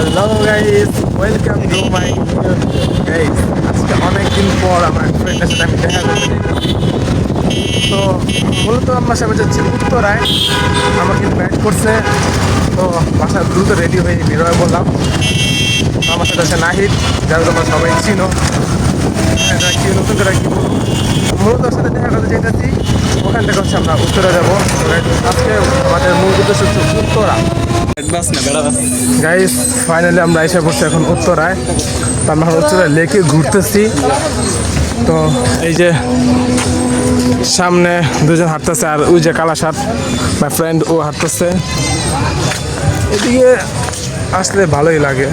Hello guys welcome to my guys আজকে অনেকদিন পর আমার ফ্রেন্ডের সাথে আমি দেখা করতে তো মূলত আমার সাথে যাচ্ছি উত্তরায়। আমাকে ব্যাট করছে তো বাসা দ্রুত রেডি হয়ে বেরোয় বললাম। আমার সাথে আছে নাহিদ, যারা তোমরা সবাই চিনো। এটা কি নতুন করে কি মূলত সাথে দেখা করতে যেতেছি ওখান থেকে হচ্ছে আমরা উত্তরা যাব। আজকে আমাদের মূল উদ্দেশ্য হচ্ছে উত্তরা। গাইস ফাইনালি আমরা এসে পড়ছি এখন উত্তরায়। তো আমরা এখন উত্তরায় লেকে ঘুরতেছি। তো এই যে সামনে দুজন হাঁটতেছে, আর ওই যে কালা শার্ট মাই ফ্রেন্ড ও হাঁটতেছে। এদিকে আসলে ভালোই লাগে।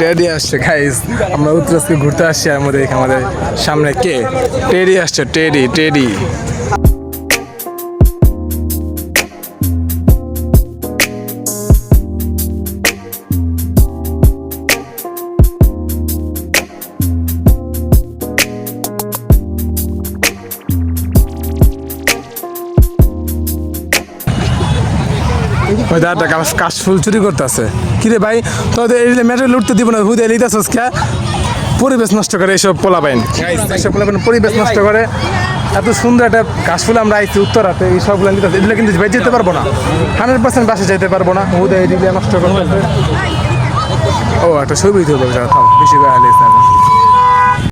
টেডি আসছে গাইস আমরা উত্তরাজকে ঘুরতে আসছি আমাদের আমাদের সামনে কে? টেডি আসছে, টেডি টেডি। ওই দাদা কাশ কাশ ফুল চুরি করতেছে। কিরে ভাই তোদের এই মেট্রো লুটতে দিব না হুদে লিতাছস কে? পরিবেশ নষ্ট করে এইসব পোলা পাইন এইসব পোলা পাইন পরিবেশ নষ্ট করে। এত সুন্দর একটা কাশফুল আমরা আইছি উত্তরাতে এই সবগুলো নিতে এগুলো কিন্তু বেঁচে যেতে পারব না। হান্ড্রেড পার্সেন্ট বাসে যেতে পারব না। হুদে এগুলো নষ্ট করবে ও একটা ছবি তুলবো বেশি বেড়া আমি।